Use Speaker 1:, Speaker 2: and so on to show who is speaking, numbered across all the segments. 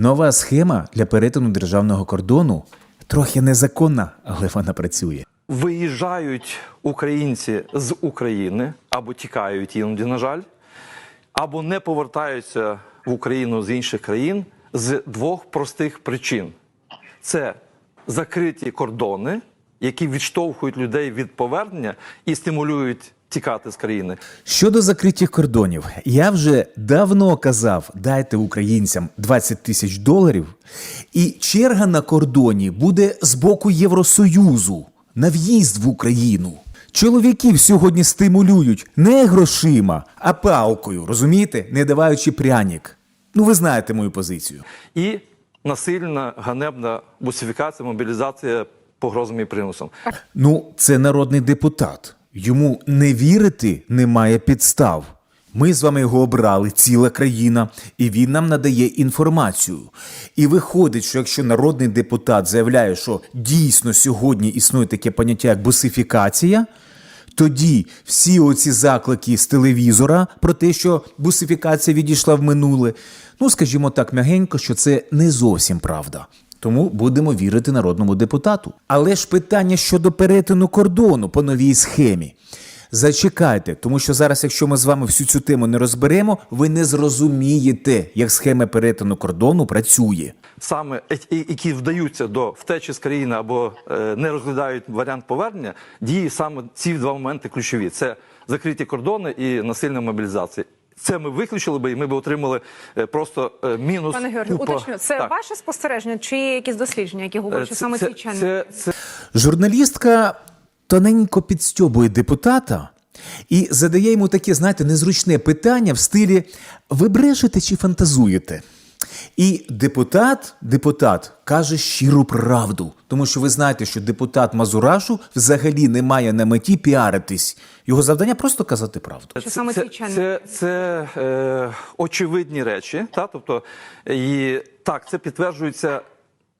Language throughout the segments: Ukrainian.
Speaker 1: Нова схема для перетину державного кордону трохи незаконна, але вона працює.
Speaker 2: Виїжджають українці з України або тікають іноді, на жаль, або не повертаються в Україну з інших країн з двох простих причин: це закриті кордони, які відштовхують людей від повернення і стимулюють тікати з країни.
Speaker 1: Щодо закритих кордонів, я вже давно казав, дайте українцям 20 тисяч доларів, і черга на кордоні буде з боку Євросоюзу на в'їзд в Україну. Чоловіків сьогодні стимулюють не грошима, а палкою, розумієте, не даваючи прянік. Ну, ви знаєте мою позицію.
Speaker 2: І насильна ганебна бусифікація, мобілізація погрозами і примусом.
Speaker 1: Ну, це народний депутат. Йому не вірити немає підстав. Ми з вами його обрали, ціла країна, і він нам надає інформацію. І виходить, що якщо народний депутат заявляє, що дійсно сьогодні існує таке поняття як бусифікація, тоді всі оці заклики з телевізора про те, що бусифікація відійшла в минуле, ну скажімо так, м'ягенько, що це не зовсім правда. Тому будемо вірити народному депутату. Але ж питання щодо перетину кордону по новій схемі. Зачекайте, тому що зараз, якщо ми з вами всю цю тему не розберемо, ви не зрозумієте, як схема перетину кордону працює.
Speaker 2: саме які вдаються до втечі з країни або е, не розглядають варіант повернення, діє саме ці два моменти ключові: це закриті кордони і насильна мобілізація. Це ми виключили би, і ми б отримали е, просто е, мінус.
Speaker 3: Пане Георгію, уточню, це
Speaker 2: Так.
Speaker 3: ваше спостереження чи є якісь дослідження, які
Speaker 2: Е,
Speaker 3: говорять, що саме
Speaker 2: це,
Speaker 3: чайник?
Speaker 2: це, це,
Speaker 1: Журналістка тоненько підстьобує депутата і задає йому таке, знаєте, незручне питання в стилі Ви брешете чи фантазуєте? І депутат, депутат каже щиру правду, тому що ви знаєте, що депутат Мазурашу взагалі не має на меті піаритись. Його завдання просто казати правду.
Speaker 3: Що саме
Speaker 2: це,
Speaker 3: чайник?
Speaker 2: це, це е, очевидні речі. Та? Тобто, і, так, це підтверджується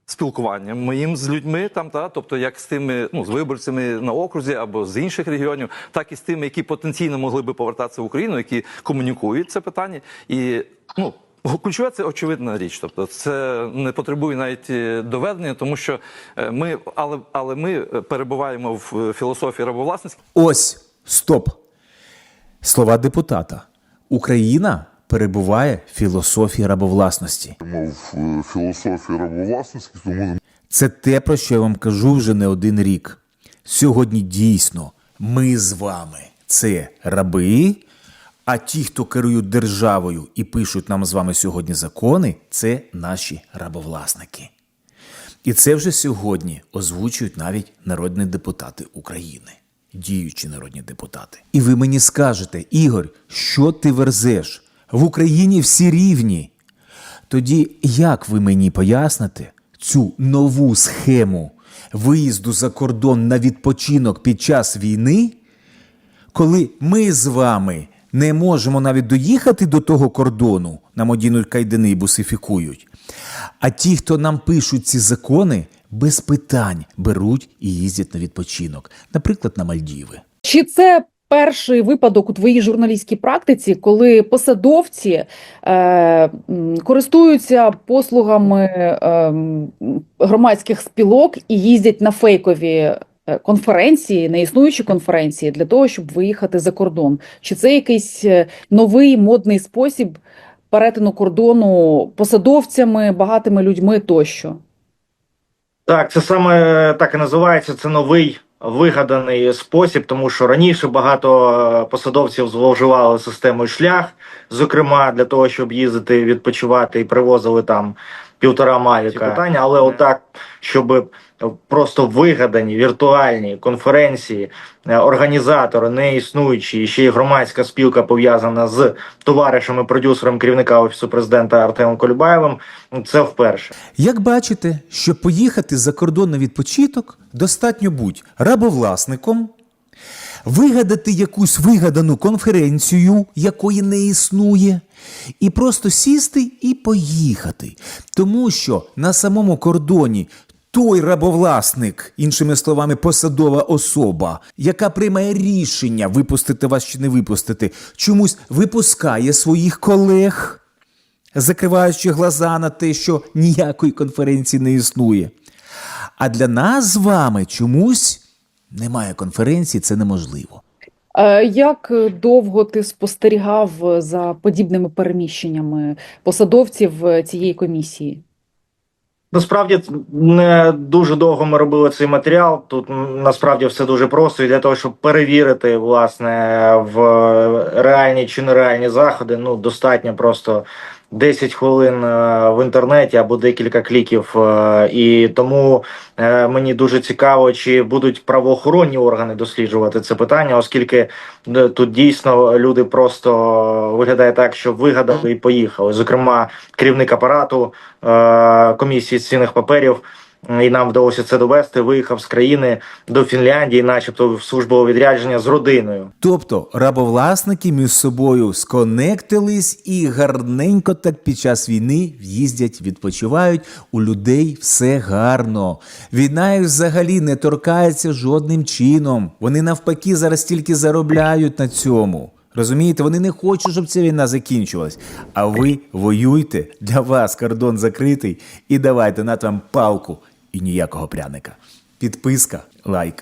Speaker 2: спілкуванням моїм з людьми, там, та? тобто як з тими ну, з виборцями на окрузі або з інших регіонів, так і з тими, які потенційно могли би повертатися в Україну, які комунікують це питання. І ну, Ключове це очевидна річ, тобто це не потребує навіть е, доведення, тому що е, ми, але, але ми е, перебуваємо в філософії рабовласництва.
Speaker 1: Ось стоп. Слова депутата. Україна перебуває в філософії рабовласності.
Speaker 4: мов е, філософії рабовласності, тому
Speaker 1: Це те, про що я вам кажу вже не один рік. Сьогодні дійсно ми з вами це раби, а ті, хто керують державою і пишуть нам з вами сьогодні закони, це наші рабовласники. І це вже сьогодні озвучують навіть народні депутати України, діючі народні депутати. І ви мені скажете, Ігор, що ти верзеш? В Україні всі рівні. Тоді як ви мені поясните цю нову схему виїзду за кордон на відпочинок під час війни, коли ми з вами не можемо навіть доїхати до того кордону, нам одінуть кайдани і бусифікують. А ті, хто нам пишуть ці закони, без питань беруть і їздять на відпочинок, наприклад, на Мальдіви.
Speaker 5: Чи це перший випадок у твоїй журналістській практиці, коли посадовці е, користуються послугами е, громадських спілок і їздять на фейкові конференції, на існуючі конференції для того, щоб виїхати за кордон? Чи це якийсь е, новий модний спосіб перетину кордону посадовцями, багатими людьми тощо?
Speaker 6: Так, це саме так і називається. Це новий вигаданий спосіб, тому що раніше багато е, посадовців зловживали системою шлях, зокрема для того, щоб їздити відпочивати і привозили там півтора мавіка. Питання, але отак, щоб просто вигадані віртуальні конференції, е, організатори не існуючі, і ще й громадська спілка пов'язана з товаришами, продюсером керівника офісу президента Артемом Колюбаєвим. ну, Це вперше.
Speaker 1: Як бачите, щоб поїхати за кордон на відпочинок, достатньо будь рабовласником, вигадати якусь вигадану конференцію, якої не існує, і просто сісти і поїхати. Тому що на самому кордоні той рабовласник, іншими словами, посадова особа, яка приймає рішення випустити вас чи не випустити, чомусь випускає своїх колег. закриваючи глаза на те, що ніякої конференції не існує. А для нас з вами чомусь немає конференції, це неможливо.
Speaker 5: Е, Як довго ти спостерігав за подібними переміщеннями посадовців е, цієї комісії?
Speaker 6: Насправді не дуже довго ми робили цей матеріал. Тут насправді все дуже просто. І для того, щоб перевірити власне в реальні чи нереальні заходи, ну достатньо просто 10 хвилин е, в інтернеті або декілька кліків. Е, І тому е, мені дуже цікаво, чи будуть правоохоронні органи досліджувати це питання, оскільки тут дійсно люди просто виглядає так, що вигадали і поїхали. Зокрема, керівник апарату комісії з цінних паперів. І нам вдалося це довести. Виїхав з країни до Фінляндії, начебто в службове відрядження з родиною.
Speaker 1: Тобто рабовласники між собою сконектились і гарненько так під час війни в'їздять, відпочивають. У людей все гарно. Війна їх взагалі не торкається жодним чином. Вони навпаки зараз тільки заробляють на цьому. Розумієте, вони не хочуть, щоб ця війна закінчилась. А ви воюйте, для вас кордон закритий, і давайте на вам палку і ніякого пряника. Підписка, лайк.